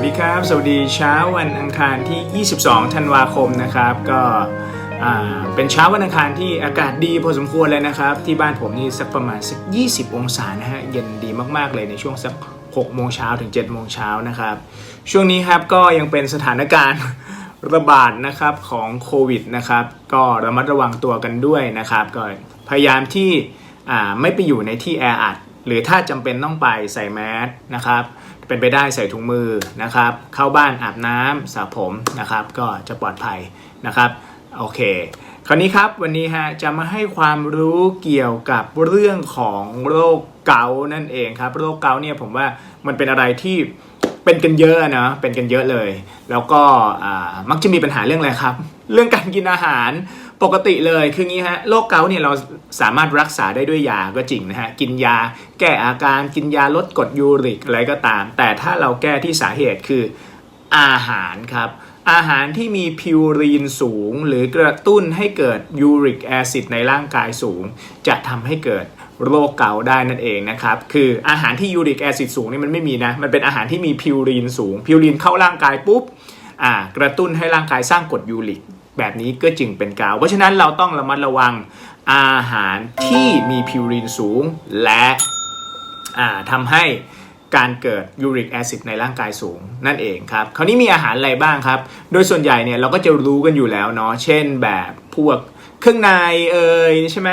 วัสดีครับ สวัสดีเช้าวันอังคารที่ 22 ธันวาคมนะครับ ก็เป็นเช้าวันอังคารที่อากาศดีพอสมควรเลยนะครับ ที่บ้านผมนี่สักประมาณสัก 20 องศานะฮะ เย็นดีมากๆเลยในช่วงสัก 6 โมงเช้าถึง 7 โมงเช้านะครับ ช่วงนี้ครับก็ยังเป็นสถานการณ์ระบาดนะครับของโควิดนะครับ ก็ระมัดระวังตัวกันด้วยนะครับ ก็พยายามที่ไม่ไปอยู่ในที่แออัดหรือถ้าจำเป็นต้องไปใส่แมสนะครับ เป็นไปได้ใส่ถุงมือนะครับ เข้าบ้านอาบน้ำสระผมนะครับ ก็จะปลอดภัยนะครับโอเค คราวนี้ครับวันนี้ฮะจะมาให้ความรู้เกี่ยวกับเรื่องของโรคเกาต์นั่นเองครับ โรคเกาต์เนี่ยผมว่ามันเป็นอะไรที่เป็นกันเยอะนะเป็นกันเยอะเลย แล้วก็มักจะมีปัญหาเรื่องอะไรครับ เรื่องการกินอาหาร ปกติเลยคืองี้ฮะโรคเกาต์เนี่ยเราสามารถรักษาได้ด้วยยาก็จริงนะฮะกินยาแก้อาการกินยาลดกรดยูริกอะไรก็ตาม แต่ถ้าเราแก้ที่สาเหตุคืออาหารครับอาหารที่มีพิวรีนสูง หรือกระตุ้นให้เกิดยูริกแอซิดในร่างกายสูง จะทำให้เกิดโรคเกาต์ได้นั่นเองนะครับ คืออาหารที่ยูริกแอซิดสูงนี่มันไม่มีนะ มันเป็นอาหารที่มีพิวรีนสูง พิวรีนเข้าร่างกายปุ๊บ อ่า กระตุ้นให้ร่างกายสร้างกรดยูริก แบบนี้ก็จึงเป็นเกาว เพราะฉะนั้นเราต้องระมัดระวังอาหารที่มีพิวรีนสูง และอ่าทำให้การเกิดยูริกแอซิดในร่างกายสูงนั่นเองครับ คราวนี้มีอาหารอะไรบ้างครับ โดยส่วนใหญ่เนี่ยเราก็จะรู้กันอยู่แล้วเนาะ เช่นแบบพวกเครื่องในเอ่ยใช่ไหม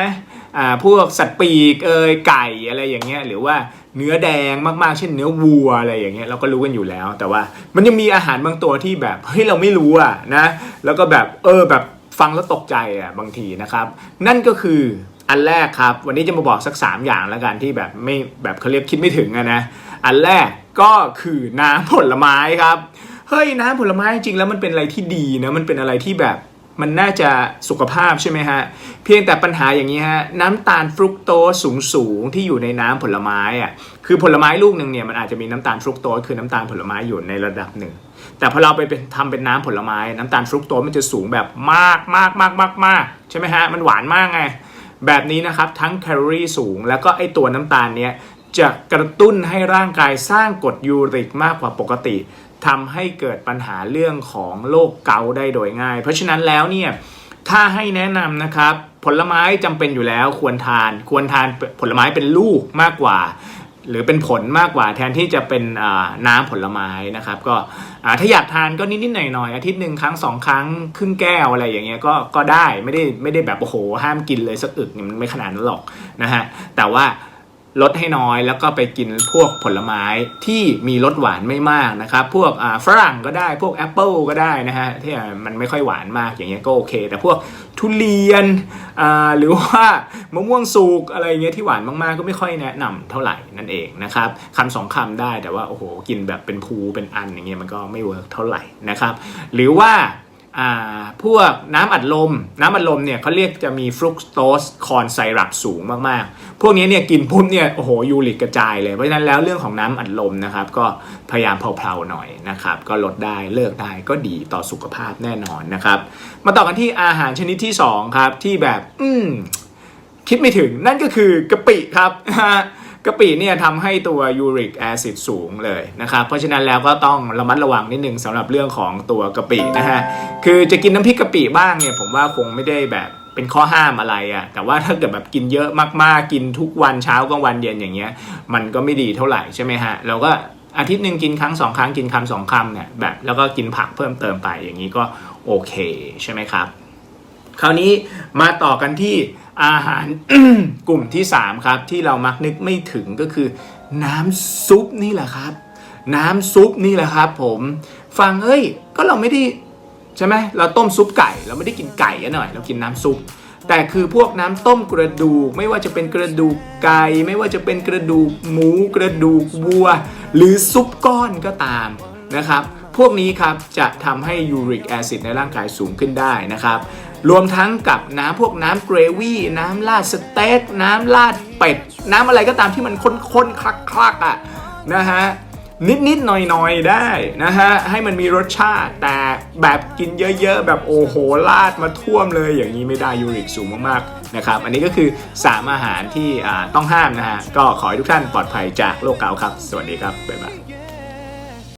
อ่าพวกสัตว์ปีกเอยไก่อะไรอย่างเงี้ยหรือว่าเนื้อแดงมากๆ เช่นเนื้อวัวอะไรอย่างเงี้ยเราก็รู้กันอยู่แล้ว แต่ว่ามันยังมีอาหารบางตัวที่แบบเฮ้ยเราไม่รู้อะนะแล้วก็แบบเออแบบฟังแล้วตกใจอะบางทีนะครับ นั่นก็คืออันแรกครับ วันนี้จะมาบอกสัก 3 อย่างแล้วกันที่แบบไม่แบบเขาเรียกคิดไม่ถึงอะนะอันแรกก็คือน้ำผลไม้ครับเฮ้ยน้ำผลไม้จริงแล้วมันเป็นอะไรที่ดีนะมันเป็นอะไรที่แบบ มันน่าจะสุขภาพใช่ไหมฮะ เพียงแต่ปัญหาอย่างนี้ฮะ น้ำตาลฟรุกโตสสูงสูงที่อยู่ในน้ำผลไม้อะคือผลไม้ลูกหนึ่งเนี่ยมันอาจจะมีน้ำตาลฟรุกโตสคือน้ำตาลผลไม้อยู่ในระดับหนึ่ง แต่พอเราไปเป็นทำเป็นน้ำผลไม้ น้ำตาลฟรุกโตสมันจะสูงแบบมากมากมากมากมากใช่ไหมฮะ มันหวานมากไง แบบนี้นะครับทั้งแคลอรี่สูง แล้วก็ไอตัวน้ำตาลเนี้ยจะกระตุ้นให้ร่างกายสร้างกรดยูริกมากกว่าปกติ ทำให้เกิดปัญหาเรื่องของโรคเกาต์ได้โดยง่าย เพราะฉะนั้นแล้วเนี่ยถ้าให้แนะนำนะครับ ผลไม้จำเป็นอยู่แล้วควรทาน ควรทานผลไม้เป็นลูกมากกว่า หรือเป็นผลมากกว่าแทนที่จะเป็นน้ำผลไม้นะครับ ก็ถ้าอยากทานก็นิดๆหน่อยๆอาทิตย์หนึ่งครั้งสองครั้งครึ่งแก้วอะไรอย่างเงี้ยก็ก็ได้ไม่ได้ไม่ได้แบบโอ้โหห้ามกินเลยสักอึกมันไม่ขนาดนั้นหรอกนะฮะแต่ว่า ลดให้น้อยแล้วก็ไปกินพวกผลไม้ที่มีรสหวานไม่มากนะครับ พวกฝรั่งก็ได้พวกแอปเปิลก็ได้นะฮะที่มันไม่ค่อยหวานมากอย่างเงี้ยก็โอเค แต่พวกทุเรียนหรือว่ามะม่วงสุกอะไรเงี้ยที่หวานมากๆ ก็ไม่ค่อยแนะนำเท่าไหร่นั่นเองนะครับคำสองคำได้แต่ว่าโอ้โหกินแบบเป็นภูเป็นอันอย่างเงี้ยมันก็ไม่เวิร์กเท่าไหร่นะครับ หรือว่า พวกน้ำอัดลม น้ำอัดลมเนี่ยเขาเรียกจะมีฟรุกโตสคอนไซรัปสูงมากๆ พวกนี้เนี่ยกินปุ๊บเนี่ยโอ้โหยูริกกระจายเลย เพราะฉะนั้นแล้วเรื่องของน้ำอัดลมนะครับก็พยายามเพลาๆหน่อยนะครับก็ลดได้เลิกได้ก็ดีต่อสุขภาพแน่นอนนะครับ มาต่อกันที่อาหารชนิดที่สองครับที่แบบอืมคิดไม่ถึงนั่นก็คือกะปิครับ กะปิเนี่ยทำให้ตัวยูริกแอซิดสูงเลยนะครับ เพราะฉะนั้นแล้วก็ต้องระมัดระวังนิดนึงสำหรับเรื่องของตัวกะปินะฮะ คือจะกินน้ำพริกกะปิบ้างเนี่ยผมว่าคงไม่ได้แบบเป็นข้อห้ามอะไรอะ่ะ แต่ว่าถ้าเกิดแบบกินเยอะมากๆ กินทุกวันเช้ากลางวันเย็นอย่างเงี้ย มันก็ไม่ดีเท่าไหร่ใช่ไหมฮะ เราก็อาทิตย์หนึ่งกินครั้งสองครั้งกินคำสองคำเนี่ยแบบแล้วก็กินผักเพิ่มเติมไปอย่างนี้ก็โอเคใช่ไหมครับ คราวนี้มาต่อกันที่อาหารกลุ่มที่ 3 ครับ ที่เรามักนึกไม่ถึงก็คือ น้ำซุปนี่แหละครับ น้ำซุปนี่แหละครับ ผมฟังเอ้ยก็เราไม่ได้ใช่ไหมเราต้มซุปไก่ เราไม่ได้กินไก่อะหน่อย เรากินน้ำซุป แต่คือพวกน้ำต้มกระดูก ไม่ว่าจะเป็นกระดูกไก่ไม่ว่าจะเป็นกระดูกหมูกระดูกวัว หรือซุปก้อนก็ตามนะครับพวกนี้ครับจะทำให้ยูริกแอซิดในร่างกายสูงขึ้นได้นะครับ รวมทั้งกับน้ำพวกน้ำเกรวี่น้ำราดสเต็กน้ำราดเป็ด น้ำอะไรก็ตามที่มันข้นๆคลักๆอะนะฮะนิดๆหน่อยๆได้นะฮะให้มันมีรสชาติ แต่แบบกินเยอะๆ แบบโอ้โหลาดมาท่วมเลยอย่างนี้ไม่ได้ยูริกสูงมากๆนะครับอันนี้ก็คือ 3 อาหารที่ต้องห้ามนะฮะก็ขอให้ทุกท่านปลอดภัยจากโรคเกาต์ครับ สวัสดีครับ บ๊ายบาย